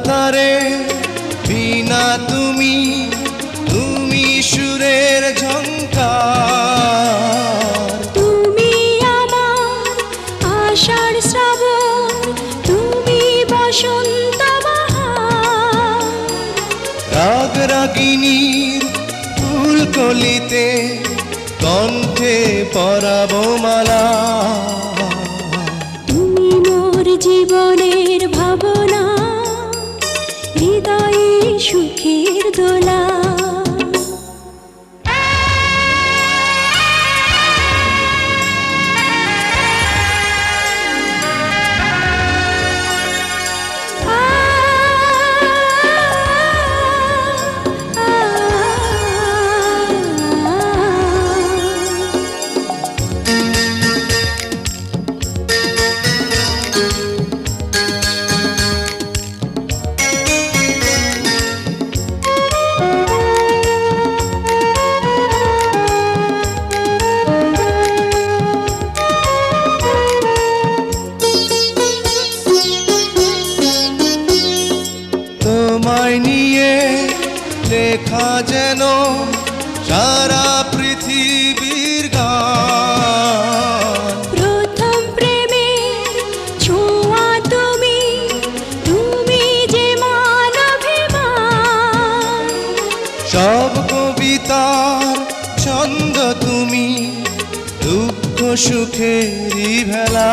হাজার তারে বিনা তুমি তুমি সুরের ঝঙ্কার তুমি আমার আষাঢ় শ্রাবণ তুমি বসন্ত রাগ রাগিনীর ফুলকলিতে কণ্ঠে পরাব মালা। তুমি মোর জীবনের সুখের দোলা নিয়ে লেখা যেন সারা পৃথিবীর গান। প্রথম প্রেমের ছোঁয়া তুমি তুমি যে মানবিমান। সব কবিতার ছন্দ তুমি দুঃখ সুখেরই ভেলা।